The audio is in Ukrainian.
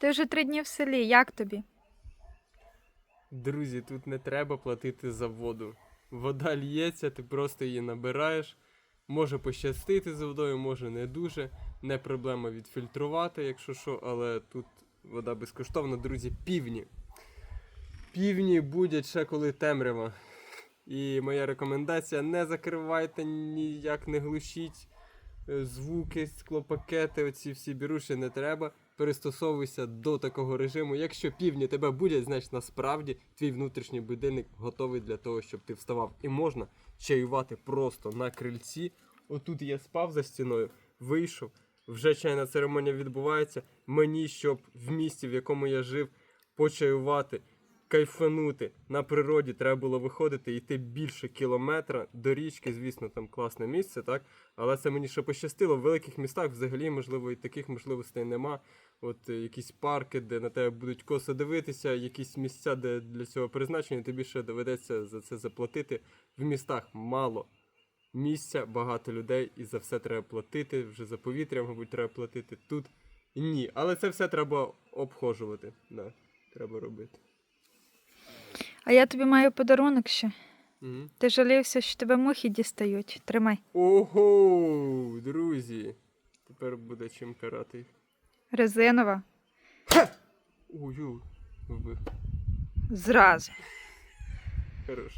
Ти вже три дні в селі, як тобі? Друзі, тут не треба платити за воду. Вода лється, ти просто її набираєш. Може пощастити з водою, може не дуже. Не проблема відфільтрувати, якщо що, але тут вода безкоштовна, друзі, півні. Півні будуть ще коли темрява. І моя рекомендація: не закривайте ніяк, не глушіть е, звуки, склопакети, оці всі біруші не треба. Перестосовуйся до такого режиму. Якщо півні тебе будять, значить насправді твій внутрішній будильник готовий для того, щоб ти вставав. І можна чаювати просто на крильці. Отут я спав за стіною, вийшов. Вже чайна церемонія відбувається. Мені, щоб в місті, в якому я жив, почаювати, кайфанути на природі, треба було виходити, йти більше кілометра до річки. Звісно, там класне місце, так? Але це мені ще пощастило. В великих містах взагалі, можливо, і таких можливостей нема. От е, якісь парки, де на тебе будуть косо дивитися, якісь місця, де для цього призначені, тобі ще доведеться за це заплатити. В містах мало місця, багато людей, і за все треба платити. Вже за повітря, мабуть, треба платити. Тут ні. Але це все треба обхожувати. Да, треба робити. А я тобі маю подарунок ще. Угу. Ти жалівся, що тебе мухи дістають. Тримай. Ого, друзі. Тепер буде чим карати. Резинова. Ую, вбив. Зразу. Хорош.